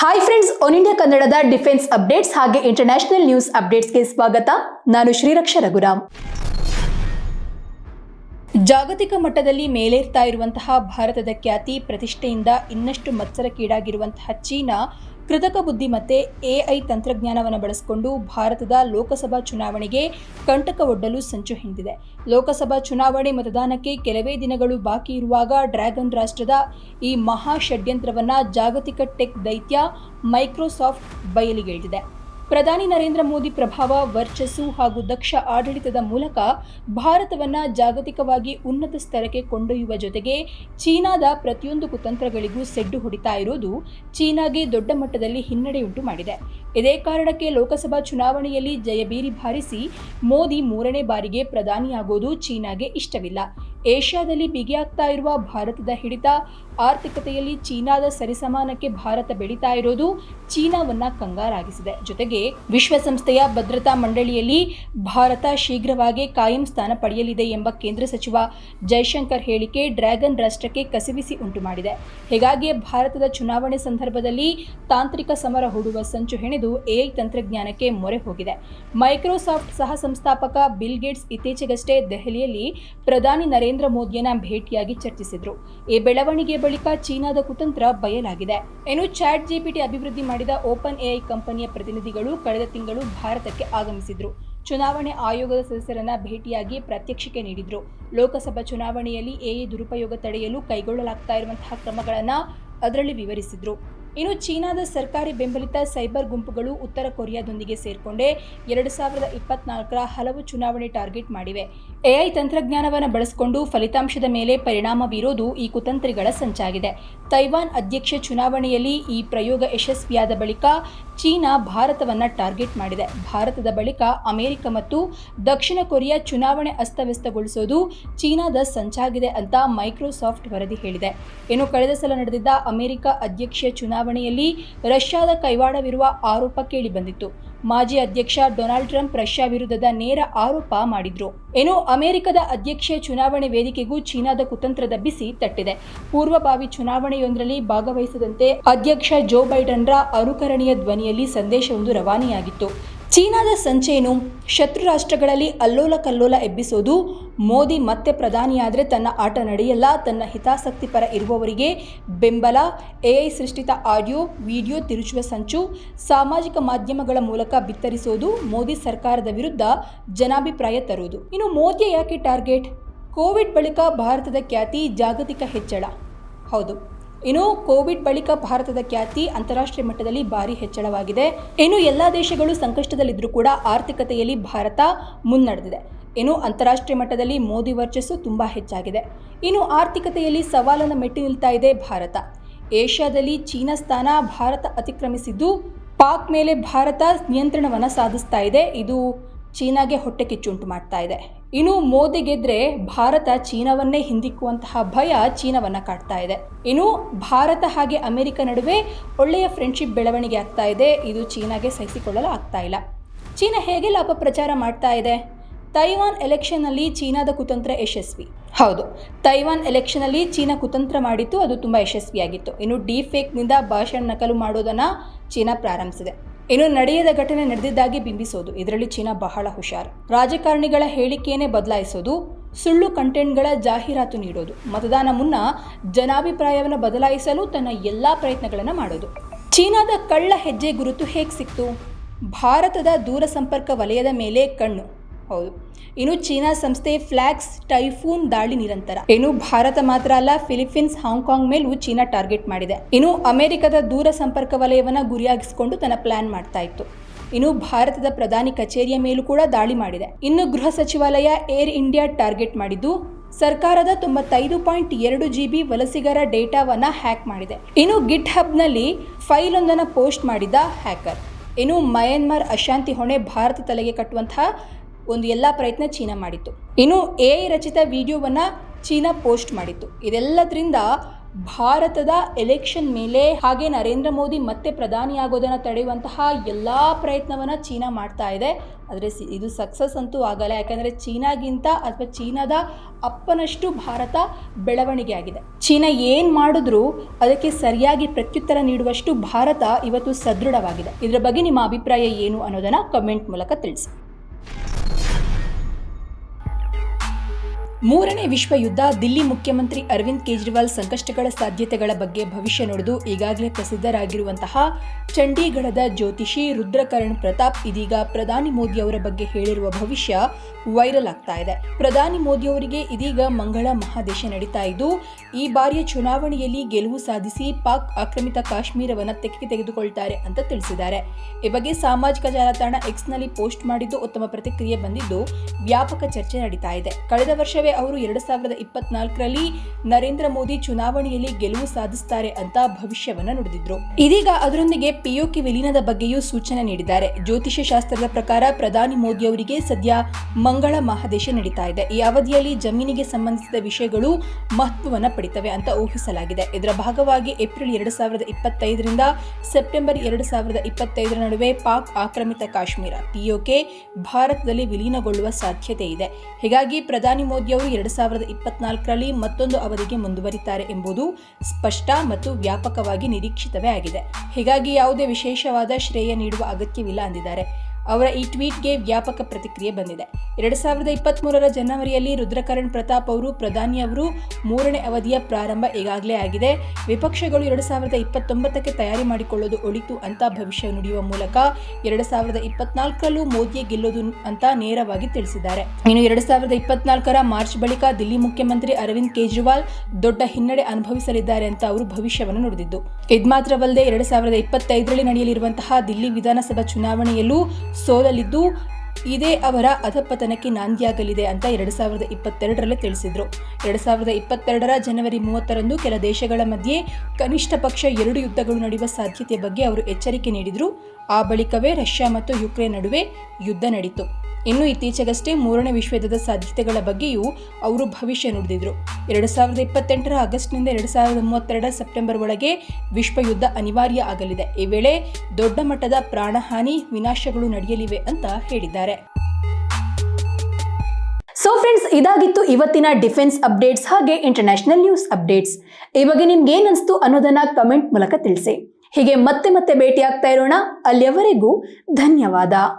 Hi friends one India ಕನ್ನಡದ defence updates ಹಾಗೆ international news ಅಪ್ಡೇಟ್ಸ್ಗೆ ಸ್ವಾಗತ. ನಾನು ಶ್ರೀರಕ್ಷ ರಘುರಾಮ್. ಜಾಗತಿಕ ಮಟ್ಟದಲ್ಲಿ ಮೇಲೇರ್ತಾ ಇರುವಂತಹ ಭಾರತದ ಖ್ಯಾತಿ, ಪ್ರತಿಷ್ಠೆಯಿಂದ ಇನ್ನಷ್ಟು ಮತ್ಸರಕ್ಕೀಡಾಗಿರುವಂತಹ ಚೀನಾ ಕೃತಕ ಬುದ್ಧಿಮತ್ತೆ ಎಐ ತಂತ್ರಜ್ಞಾನವನ್ನು ಬಳಸಿಕೊಂಡು ಭಾರತದ ಲೋಕಸಭಾ ಚುನಾವಣೆಗೆ ಕಂಟಕ ಒಡ್ಡಲು ಸಂಚು ಹಿಂದಿದೆ. ಲೋಕಸಭಾ ಚುನಾವಣೆ ಮತದಾನಕ್ಕೆ ಕೆಲವೇ ದಿನಗಳು ಬಾಕಿ ಇರುವಾಗ ಡ್ರ್ಯಾಗನ್ ರಾಷ್ಟ್ರದ ಈ ಮಹಾ ಷಡ್ಯಂತ್ರವನ್ನು ಜಾಗತಿಕ ಟೆಕ್ ದೈತ್ಯ ಮೈಕ್ರೋಸಾಫ್ಟ್ ಬಯಲಿಗೆಳೆದಿದೆ ಪ್ರಧಾನಿ ನರೇಂದ್ರ ಮೋದಿ ಪ್ರಭಾವ, ವರ್ಚಸ್ಸು ಹಾಗೂ ದಕ್ಷ ಆಡಳಿತದ ಮೂಲಕ ಭಾರತವನ್ನ ಜಾಗತಿಕವಾಗಿ ಉನ್ನತ ಸ್ತರಕ್ಕೆ ಕೊಂಡೊಯ್ಯುವ ಜೊತೆಗೆ ಚೀನಾದ ಪ್ರತಿಯೊಂದು ಕುತಂತ್ರಗಳಿಗೂ ಸೆಡ್ಡು ಹೊಡಿತಾ ಇರೋದು ಚೀನಾಗೆ ದೊಡ್ಡ ಮಟ್ಟದಲ್ಲಿ ಹಿನ್ನಡೆಯುಂಟು ಮಾಡಿದೆ. ಇದೇ ಕಾರಣಕ್ಕೆ ಲೋಕಸಭಾ ಚುನಾವಣೆಯಲ್ಲಿ ಜಯಬೀರಿ ಭಾರಿಸಿ ಮೋದಿ ಮೂರನೇ ಬಾರಿಗೆ ಪ್ರಧಾನಿಯಾಗೋದು ಚೀನಾಗೆ ಇಷ್ಟವಿಲ್ಲ. ಏಷ್ಯಾದಲ್ಲಿ ಬಿಗಿಯಾಗ್ತಾ ಇರುವ ಭಾರತದ ಹಿಡಿತ, ಆರ್ಥಿಕತೆಯಲ್ಲಿ ಚೀನಾದ ಸರಿಸಮಾನಕ್ಕೆ ಭಾರತ ಬೆಳೀತಾ ಇರೋದು ಚೀನಾವನ್ನ ಕಂಗಾರಾಗಿಸಿದೆ. ಜೊತೆಗೆ ವಿಶ್ವಸಂಸ್ಥೆಯ ಭದ್ರತಾ ಮಂಡಳಿಯಲ್ಲಿ ಭಾರತ ಶೀಘ್ರವಾಗಿ ಕಾಯಂ ಸ್ಥಾನ ಪಡೆಯಲಿದೆ ಎಂಬ ಕೇಂದ್ರ ಸಚಿವ ಜೈಶಂಕರ್ ಹೇಳಿಕೆ ಡ್ರ್ಯಾಗನ್ ರಾಷ್ಟ್ರಕ್ಕೆ ಕಸಿವಿಸಿ ಉಂಟು ಮಾಡಿದೆ. ಹೀಗಾಗಿ ಭಾರತದ ಚುನಾವಣೆ ಸಂದರ್ಭದಲ್ಲಿ ತಾಂತ್ರಿಕ ಸಮರ ಹೂಡುವ ಸಂಚು ಹೆಣೆದು ಎಐ ತಂತ್ರಜ್ಞಾನಕ್ಕೆ ಮೊರೆ ಹೋಗಿದೆ. ಮೈಕ್ರೋಸಾಫ್ಟ್ ಸಹ ಸಂಸ್ಥಾಪಕ ಬಿಲ್ ಗೇಟ್ಸ್ ಇತ್ತೀಚೆಗಷ್ಟೇ ದೆಹಲಿಯಲ್ಲಿ ಪ್ರಧಾನಿ ನರೇಂದ್ರ ಮೋದಿಯನ್ನ ಭೇಟಿಯಾಗಿ ಚರ್ಚಿಸಿದ್ರು. ಈ ಬೆಳವಣಿಗೆ ಬಳಿಕ ಚೀನಾದ ಕುತಂತ್ರ ಬಯಲಾಗಿದೆ. ಇನ್ನು ಚಾಟ್ ಜಿಪಿಟಿ ಅಭಿವೃದ್ಧಿ ಮಾಡಿದ ಓಪನ್ ಎಐ ಕಂಪನಿಯ ಪ್ರತಿನಿಧಿಗಳು ಕಳೆದ ತಿಂಗಳು ಭಾರತಕ್ಕೆ ಆಗಮಿಸಿದ್ರು. ಚುನಾವಣೆ ಆಯೋಗದ ಸದಸ್ಯರನ್ನ ಭೇಟಿಯಾಗಿ ಪ್ರಾತ್ಯಕ್ಷಿಕೆ ನೀಡಿದ್ರು. ಲೋಕಸಭಾ ಚುನಾವಣೆಯಲ್ಲಿ ಎಇ ದುರುಪಯೋಗ ತಡೆಯಲು ಕೈಗೊಳ್ಳಲಾಗ್ತಾ ಇರುವಂತಹ ಕ್ರಮಗಳನ್ನ ಅದರಲ್ಲಿ ವಿವರಿಸಿದ್ರು. ಇನ್ನು ಚೀನಾದ ಸರ್ಕಾರಿ ಬೆಂಬಲಿತ ಸೈಬರ್ ಗುಂಪುಗಳು ಉತ್ತರ ಕೊರಿಯಾದೊಂದಿಗೆ ಸೇರಿಕೊಂಡೇ. ಎರಡು ಸಾವಿರದ ಇಪ್ಪತ್ನಾಲ್ಕರ ಹಲವು ಚುನಾವಣೆ ಟಾರ್ಗೆಟ್ ಮಾಡಿವೆ. ಎಐ ತಂತ್ರಜ್ಞಾನವನ್ನು ಬಳಸಿಕೊಂಡು ಫಲಿತಾಂಶದ ಮೇಲೆ ಪರಿಣಾಮ ಬೀರೋದು ಈ ಕುತಂತ್ರಿಗಳ ಸಂಚಾಗಿದೆ. ತೈವಾನ್ ಅಧ್ಯಕ್ಷ ಚುನಾವಣೆಯಲ್ಲಿ ಈ ಪ್ರಯೋಗ ಯಶಸ್ವಿಯಾದ ಬಳಿಕ ಚೀನಾ ಭಾರತವನ್ನು ಟಾರ್ಗೆಟ್ ಮಾಡಿದೆ. ಭಾರತದ ಬಳಿಕ ಅಮೆರಿಕ ಮತ್ತು ದಕ್ಷಿಣ ಕೊರಿಯಾ ಚುನಾವಣೆ ಅಸ್ತವ್ಯಸ್ತಗೊಳಿಸೋದು ಚೀನಾದ ಸಂಚಾಗಿದೆ ಅಂತ ಮೈಕ್ರೋಸಾಫ್ಟ್ ವರದಿ ಹೇಳಿದೆ. ಇನ್ನು ಕಳೆದ ಸಲ ನಡೆದಿದ್ದ ಅಮೆರಿಕ ಅಧ್ಯಕ್ಷೀಯ ಚುನಾವಣೆಯಲ್ಲಿ ರಷ್ಯಾದ ಕೈವಾಡವಿರುವ ಆರೋಪ ಕೇಳಿಬಂದಿತ್ತು. ಮಾಜಿ ಅಧ್ಯಕ್ಷ ಡೊನಾಲ್ಡ್ ಟ್ರಂಪ್ ರಷ್ಯಾ ವಿರುದ್ಧದ ನೇರ ಆರೋಪ ಮಾಡಿದ್ರು. ಏನು ಅಮೆರಿಕದ ಅಧ್ಯಕ್ಷೀಯ ಚುನಾವಣೆ ವೇದಿಕೆಗೂ ಚೀನಾದ ಕುತಂತ್ರದ ಬಿಸಿ ತಟ್ಟಿದೆ. ಪೂರ್ವಭಾವಿ ಚುನಾವಣೆಯೊಂದರಲ್ಲಿ ಭಾಗವಹಿಸದಂತೆ ಅಧ್ಯಕ್ಷ ಜೋ ಬೈಡನ್ರ ಅನುಕರಣೀಯ ಧ್ವನಿಯಲ್ಲಿ ಸಂದೇಶವೊಂದು ರವಾನೆಯಾಗಿತ್ತು. ಚೀನಾದ ಸಂಚೇನು ಶತ್ರು ರಾಷ್ಟ್ರಗಳಲ್ಲಿ ಅಲ್ಲೋಲ ಕಲ್ಲೋಲ ಎಬ್ಬಿಸೋದು, ಮೋದಿ ಮತ್ತೆ ಪ್ರಧಾನಿಯಾದರೆ ತನ್ನ ಆಟ ನಡೆಯಲ್ಲ, ತನ್ನ ಹಿತಾಸಕ್ತಿ ಪರ ಇರುವವರಿಗೆ ಬೆಂಬಲ, ಎಐ ಸೃಷ್ಟಿತ ಆಡಿಯೋ, ವಿಡಿಯೋ ತಿರುಚುವ ಸಂಚು, ಸಾಮಾಜಿಕ ಮಾಧ್ಯಮಗಳ ಮೂಲಕ ಬಿತ್ತರಿಸೋದು, ಮೋದಿ ಸರ್ಕಾರದ ವಿರುದ್ಧ ಜನಾಭಿಪ್ರಾಯ ತರುವುದು ಇನ್ನು ಮೋದಿಯ ಯಾಕೆ ಟಾರ್ಗೆಟ್? ಕೋವಿಡ್ ಬಳಿಕ ಭಾರತದ ಖ್ಯಾತಿ ಜಾಗತಿಕ ಹೆಚ್ಚಳ. ಹೌದು. ಇನ್ನು ಕೋವಿಡ್ ಬಳಿಕ ಭಾರತದ ಖ್ಯಾತಿ ಅಂತಾರಾಷ್ಟ್ರೀಯ ಮಟ್ಟದಲ್ಲಿ ಭಾರಿ ಹೆಚ್ಚಳವಾಗಿದೆ. ಇನ್ನು ಎಲ್ಲ ದೇಶಗಳು ಸಂಕಷ್ಟದಲ್ಲಿದ್ದರೂ ಕೂಡ ಆರ್ಥಿಕತೆಯಲ್ಲಿ ಭಾರತ ಮುನ್ನಡೆದಿದೆ. ಇನ್ನು ಅಂತಾರಾಷ್ಟ್ರೀಯ ಮಟ್ಟದಲ್ಲಿ ಮೋದಿ ವರ್ಚಸ್ಸು ತುಂಬ ಹೆಚ್ಚಾಗಿದೆ. ಇನ್ನು ಆರ್ಥಿಕತೆಯಲ್ಲಿ ಸವಾಲನ್ನು ಮೆಟ್ಟಿ ನಿಲ್ತಾ ಇದೆ ಭಾರತ. ಏಷ್ಯಾದಲ್ಲಿ ಚೀನಾ ಸ್ಥಾನ ಭಾರತ ಅತಿಕ್ರಮಿಸಿದ್ದು, ಪಾಕ್ ಮೇಲೆ ಭಾರತ ನಿಯಂತ್ರಣವನ್ನು ಸಾಧಿಸ್ತಾ ಇದೆ. ಇದು ಚೀನಾಗೆ ಹೊಟ್ಟೆ ಕಿಚ್ಚುಂಟು ಮಾಡ್ತಾ ಇದೆ. ಇನ್ನು ಮೋದಿ ಗೆದ್ರೆ ಭಾರತ ಚೀನಾವನ್ನೇ ಹಿಂದಿಕ್ಕುವಂತಹ ಭಯ ಚೀನಾವನ್ನ ಕಾಡ್ತಾ ಇದೆ. ಇನ್ನು ಭಾರತ ಹಾಗೆ ಅಮೆರಿಕ ನಡುವೆ ಒಳ್ಳೆಯ ಫ್ರೆಂಡ್ಶಿಪ್ ಬೆಳವಣಿಗೆ ಆಗ್ತಾ ಇದೆ. ಇದು ಚೀನಾಗೆ ಸಹಿಸಿಕೊಳ್ಳಲು ಆಗ್ತಾ ಇಲ್ಲ. ಚೀನಾ ಲಾಭ ಅಪಪ್ರಚಾರ ಮಾಡ್ತಾ ಇದೆ? ತೈವಾನ್ ಎಲೆಕ್ಷನ್ನಲ್ಲಿ ಚೀನಾದ ಕುತಂತ್ರ ಯಶಸ್ವಿ. ಹೌದು, ತೈವಾನ್ ಎಲೆಕ್ಷನ್ನಲ್ಲಿ ಚೀನಾ ಕುತಂತ್ರ ಮಾಡಿತ್ತು, ಅದು ತುಂಬ ಯಶಸ್ವಿಯಾಗಿತ್ತು. ಇನ್ನು ಡಿ ಫೇಕ್ನಿಂದ ಭಾಷಣ ನಕಲು ಮಾಡೋದನ್ನು ಚೀನಾ ಪ್ರಾರಂಭಿಸಿದೆ. ಇನ್ನು ನಡೆಯದ ಘಟನೆ ನಡೆದಿದ್ದಾಗಿ ಬಿಂಬಿಸೋದು. ಇದರಲ್ಲಿ ಚೀನಾ ಬಹಳ ಹುಷಾರು. ರಾಜಕಾರಣಿಗಳ ಹೇಳಿಕೆಯೇ ಬದಲಾಯಿಸೋದು, ಸುಳ್ಳು ಕಂಟೆಂಟ್ಗಳ ಜಾಹೀರಾತು ನೀಡೋದು. ಮತದಾನ ಮುನ್ನ ಜನಾಭಿಪ್ರಾಯವನ್ನು ಬದಲಾಯಿಸಲು ತನ್ನ ಎಲ್ಲ ಪ್ರಯತ್ನಗಳನ್ನು ಮಾಡೋದು. ಚೀನಾದ ಕಳ್ಳ ಹೆಜ್ಜೆ ಗುರುತು ಹೇಗೆ ಸಿಕ್ತು? ಭಾರತದ ದೂರಸಂಪರ್ಕ ವಲಯದ ಮೇಲೆ ಕಣ್ಣು. ಹೌದು. ಇನ್ನು ಚೀನಾ ಸಂಸ್ಥೆ ಫ್ಲಾಕ್ಸ್ ಟೈಫೂನ್ ದಾಳಿ ನಿರಂತರ. ಇನ್ನು ಭಾರತ ಮಾತ್ರ ಅಲ್ಲ ಫಿಲಿಪೀನ್ಸ್ ಹಾಂಗ್ಕಾಂಗ್ ಮೇಲೂ ಚೀನಾ ಟಾರ್ಗೆಟ್ ಮಾಡಿದೆ. ಇನ್ನು ಅಮೆರಿಕದ ದೂರ ಸಂಪರ್ಕ ವಲಯವನ್ನು ಗುರಿಯಾಗಿಸಿಕೊಂಡು ತನ್ನ ಪ್ಲಾನ್ ಮಾಡ್ತಾ ಇತ್ತು. ಇನ್ನು ಭಾರತದ ಪ್ರಧಾನಿ ಕಚೇರಿಯ ಮೇಲೂ ಕೂಡ ದಾಳಿ ಮಾಡಿದೆ. ಇನ್ನು ಗೃಹ ಸಚಿವಾಲಯ ಏರ್ ಇಂಡಿಯಾ ಟಾರ್ಗೆಟ್ ಮಾಡಿದ್ದು, ಸರ್ಕಾರದ ತೊಂಬತ್ತೈದು ಪಾಯಿಂಟ್ ಎರಡು ಜಿ ಬಿ ವಲಸಿಗರ ಡೇಟಾವನ್ನ ಹ್ಯಾಕ್ ಮಾಡಿದೆ. ಇನ್ನು ಗಿಟ್ ಹಬ್ನಲ್ಲಿ ಫೈಲ್ ಒಂದನ್ನು ಪೋಸ್ಟ್ ಮಾಡಿದ ಹ್ಯಾಕರ್. ಇನ್ನು ಮಯನ್ಮಾರ್ ಅಶಾಂತಿ ಹೊಣೆ ಭಾರತ ತಲೆಗೆ ಕಟ್ಟುವಂತಹ ಒಂದು ಎಲ್ಲ ಪ್ರಯತ್ನ ಚೀನಾ ಮಾಡಿತ್ತು. ಇನ್ನು ಎ ರಚಿತ ವಿಡಿಯೋವನ್ನು ಚೀನಾ ಪೋಸ್ಟ್ ಮಾಡಿತ್ತು. ಇದೆಲ್ಲದರಿಂದ ಭಾರತದ ಎಲೆಕ್ಷನ್ ಮೇಲೆ ಹಾಗೆ ನರೇಂದ್ರ ಮೋದಿ ಮತ್ತೆ ಪ್ರಧಾನಿಯಾಗೋದನ್ನು ತಡೆಯುವಂತಹ ಎಲ್ಲ ಪ್ರಯತ್ನವನ್ನು ಚೀನಾ ಮಾಡ್ತಾ ಇದೆ. ಆದರೆ ಇದು ಸಕ್ಸಸ್ ಅಂತೂ ಆಗಲ್ಲ. ಯಾಕಂದರೆ ಚೀನಾಗಿಂತ ಅಥವಾ ಚೀನಾದ ಅಪ್ಪನಷ್ಟು ಭಾರತ ಬೆಳವಣಿಗೆ ಆಗಿದೆ. ಚೀನಾ ಏನು ಮಾಡಿದ್ರೂ ಅದಕ್ಕೆ ಸರಿಯಾಗಿ ಪ್ರತ್ಯುತ್ತರ ನೀಡುವಷ್ಟು ಭಾರತ ಇವತ್ತು ಸದೃಢವಾಗಿದೆ. ಇದರ ಬಗ್ಗೆ ನಿಮ್ಮ ಅಭಿಪ್ರಾಯ ಏನು ಅನ್ನೋದನ್ನು ಕಮೆಂಟ್ ಮೂಲಕ ತಿಳಿಸಿ. ಮೂರನೇ ವಿಶ್ವ ಯುದ್ಧ ದಿಲ್ಲಿ ಮುಖ್ಯಮಂತ್ರಿ ಅರವಿಂದ್ ಕೇಜ್ರಿವಾಲ್ ಸಂಕಷ್ಟಗಳ ಸಾಧ್ಯತೆಗಳ ಬಗ್ಗೆ ಭವಿಷ್ಯ ನುಡಿದು ಈಗಾಗಲೇ ಪ್ರಸಿದ್ಧರಾಗಿರುವಂತಹ ಚಂಡೀಗಢದ ಜ್ಯೋತಿಷಿ ರುದ್ರಕರಣ್ ಪ್ರತಾಪ್ ಇದೀಗ ಪ್ರಧಾನಿ ಮೋದಿ ಅವರ ಬಗ್ಗೆ ಹೇಳಿರುವ ಭವಿಷ್ಯ ವೈರಲ್ ಆಗ್ತಾ ಇದೆ. ಪ್ರಧಾನಿ ಮೋದಿ ಅವರಿಗೆ ಇದೀಗ ಮಂಗಳ ಮಹಾದೇಶ ನಡೀತಾ ಇದ್ದು, ಈ ಬಾರಿಯ ಚುನಾವಣೆಯಲ್ಲಿ ಗೆಲುವು ಸಾಧಿಸಿ ಪಾಕ್ ಆಕ್ರಮಿತ ಕಾಶ್ಮೀರವನ್ನು ತೆಕ್ಕೆ ತೆಗೆದುಕೊಳ್ತಾರೆ ಅಂತ ತಿಳಿಸಿದ್ದಾರೆ. ಈ ಬಗ್ಗೆ ಸಾಮಾಜಿಕ ಜಾಲತಾಣ ಎಕ್ಸ್ನಲ್ಲಿ ಪೋಸ್ಟ್ ಮಾಡಿದ್ದು, ಉತ್ತಮ ಪ್ರತಿಕ್ರಿಯೆ ಬಂದಿದ್ದು, ವ್ಯಾಪಕ ಚರ್ಚೆ ನಡೀತಾ ಇದೆ. ಕಳೆದ ವರ್ಷವೇ ಅವರು ಎರಡು ಸಾವಿರದ ಇಪ್ಪತ್ನಾಲ್ಕರಲ್ಲಿ ನರೇಂದ್ರ ಮೋದಿ ಚುನಾವಣೆಯಲ್ಲಿ ಗೆಲುವು ಸಾಧಿಸುತ್ತಾರೆ ಅಂತ ಭವಿಷ್ಯವನ್ನ ನುಡಿದಿದ್ರು. ಇದೀಗ ಅದರೊಂದಿಗೆ ಪಿಒಕೆ ವಿಲೀನದ ಬಗ್ಗೆಯೂ ಸೂಚನೆ ನೀಡಿದ್ದಾರೆ. ಜ್ಯೋತಿಷ್ಯ ಶಾಸ್ತ್ರದ ಪ್ರಕಾರ ಪ್ರಧಾನಿ ಮೋದಿ ಅವರಿಗೆ ಸದ್ಯ ಮಂಗಳ ಮಹಾದೇಶ ನಡೀತಾ ಇದೆ. ಈ ಅವಧಿಯಲ್ಲಿ ಜಮೀನಿಗೆ ಸಂಬಂಧಿಸಿದ ವಿಷಯಗಳು ಮಹತ್ವವನ್ನ ಪಡಿತವೆ ಅಂತ ಊಹಿಸಲಾಗಿದೆ. ಇದರ ಭಾಗವಾಗಿ ಏಪ್ರಿಲ್ ಎರಡು ಸಾವಿರದ ಇಪ್ಪತ್ತೈದರಿಂದ ಸೆಪ್ಟೆಂಬರ್ ಎರಡು ಸಾವಿರದ ಇಪ್ಪತ್ತೈದರ ನಡುವೆ ಪಾಕ್ ಆಕ್ರಮಿತ ಕಾಶ್ಮೀರ. ಪಿಒಕೆ ಭಾರತದಲ್ಲಿ ವಿಲೀನಗೊಳ್ಳುವ ಸಾಧ್ಯತೆ ಇದೆ. ಹೀಗಾಗಿ ಪ್ರಧಾನಿ ಮೋದಿ ಅವರು ಎರಡು ಸಾವಿರದ ಇಪ್ಪತ್ನಾಲ್ಕರಲ್ಲಿ ಮತ್ತೊಂದು ಅವಧಿಗೆ ಮುಂದುವರಿತಾರೆ ಎಂಬುದು ಸ್ಪಷ್ಟ ಮತ್ತು ವ್ಯಾಪಕವಾಗಿ ನಿರೀಕ್ಷಿತವೇ ಆಗಿದೆ. ಹೀಗಾಗಿ ಯಾವುದೇ ವಿಶೇಷವಾದ ಶ್ರೇಯ ನೀಡುವ ಅಗತ್ಯವಿಲ್ಲ ಅಂದಿದ್ದಾರೆ. ಅವರ ಈ ಟ್ವೀಟ್ಗೆ ವ್ಯಾಪಕ ಪ್ರತಿಕ್ರಿಯೆ ಬಂದಿದೆ. ಎರಡ್ ಸಾವಿರದ ಇಪ್ಪತ್ತ್ಮೂರರ ಜನವರಿಯಲ್ಲಿ ರುದ್ರಕರಣ್ ಪ್ರತಾಪ್ ಅವರು, ಪ್ರಧಾನಿ ಅವರು ಮೂರನೇ ಅವಧಿಯ ಪ್ರಾರಂಭ ಈಗಾಗಲೇ ಆಗಿದೆ. ವಿಪಕ್ಷಗಳು ಎರಡು ಸಾವಿರದ ಇಪ್ಪತ್ತೊಂಬತ್ತಕ್ಕೆ ತಯಾರಿ ಮಾಡಿಕೊಳ್ಳೋದು ಒಳಿತು ಅಂತ ಭವಿಷ್ಯ ನುಡಿಯುವ ಮೂಲಕ ಎರಡ್ ಸಾವಿರದ ಇಪ್ಪತ್ನಾಲ್ಕರಲ್ಲೂ ಮೋದಿಯೇ ಗೆಲ್ಲೋದು ಅಂತ ನೇರವಾಗಿ ತಿಳಿಸಿದ್ದಾರೆ. ಇನ್ನು ಎರಡ್ ಸಾವಿರದ ಇಪ್ಪತ್ನಾಲ್ಕರ ಮಾರ್ಚ್ ಬಳಿಕ ದಿಲ್ಲಿ ಮುಖ್ಯಮಂತ್ರಿ ಅರವಿಂದ್ ಕೇಜ್ರಿವಾಲ್ ದೊಡ್ಡ ಹಿನ್ನಡೆ ಅನುಭವಿಸಲಿದ್ದಾರೆ ಅಂತ ಅವರು ಭವಿಷ್ಯವನ್ನು ನುಡಿದಿದ್ದು. ಇದು ಮಾತ್ರವಲ್ಲದೆ ಎರಡು ಸಾವಿರದ ಇಪ್ಪತ್ತೈದರಲ್ಲಿ ನಡೆಯಲಿರುವಂತಹ ದಿಲ್ಲಿ ವಿಧಾನಸಭಾ ಚುನಾವಣೆಯಲ್ಲೂ ಸೋಲಲಿದ್ದು ಇದೇ ಅವರ ಅಧಪತನಕ್ಕೆ ನಾಂದಿಯಾಗಲಿದೆ ಅಂತ ಎರಡು ಸಾವಿರದ ಇಪ್ಪತ್ತೆರಡರಲ್ಲೇ ತಿಳಿಸಿದ್ರು. ಎರಡು ಸಾವಿರದ ಇಪ್ಪತ್ತೆರಡರ ಜನವರಿ ಮೂವತ್ತರಂದು ಕೆಲ ದೇಶಗಳ ಮಧ್ಯೆ ಕನಿಷ್ಠ ಪಕ್ಷ ಎರಡು ಯುದ್ಧಗಳು ನಡೆಯುವ ಸಾಧ್ಯತೆ ಬಗ್ಗೆ ಅವರು ಎಚ್ಚರಿಕೆ ನೀಡಿದರು. ಆ ಬಳಿಕವೇ ರಷ್ಯಾ ಮತ್ತು ಯುಕ್ರೇನ್ ನಡುವೆ ಯುದ್ಧ ನಡೀತು. ಇನ್ನು ಇತ್ತೀಚೆಗಷ್ಟೇ ಮೂರನೇ ವಿಶ್ವಯುದ್ಧದ ಸಾಧ್ಯತೆಗಳ ಬಗ್ಗೆಯೂ ಅವರು ಭವಿಷ್ಯ ನುಡಿದಿದ್ರು. ಎರಡು ಸಾವಿರದ ಇಪ್ಪತ್ತೆಂಟರ ಆಗಸ್ಟ್ನಿಂದ ಎರಡು ಸಾವಿರದ ಮೂವತ್ತೆರಡರ ಸೆಪ್ಟೆಂಬರ್ ಒಳಗೆ ವಿಶ್ವ ಯುದ್ಧ ಅನಿವಾರ್ಯ ಆಗಲಿದೆ. ಈ ವೇಳೆ ದೊಡ್ಡ ಮಟ್ಟದ ಪ್ರಾಣಹಾನಿ ವಿನಾಶಗಳು ನಡೆಯಲಿವೆ ಅಂತ ಹೇಳಿದ್ದಾರೆ. ಸೊ ಫ್ರೆಂಡ್ಸ್ ಇದಾಗಿತ್ತು ಇವತ್ತಿನ ಡಿಫೆನ್ಸ್ ಅಪ್ಡೇಟ್ಸ್ ಹಾಗೆ ಇಂಟರ್ನ್ಯಾಷನಲ್ ನ್ಯೂಸ್ ಅಪ್ಡೇಟ್ಸ್. ಈ ಬಗ್ಗೆ ನಿಮ್ಗೆ ಅನಿಸ್ತು ಅನ್ನೋದನ್ನ ಕಮೆಂಟ್ ಮೂಲಕ ತಿಳಿಸಿ. ಹೀಗೆ ಮತ್ತೆ ಮತ್ತೆ ಭೇಟಿಯಾಗ್ತಾ ಇರೋಣ. ಅಲ್ಲಿಯವರೆಗೂ ಧನ್ಯವಾದ.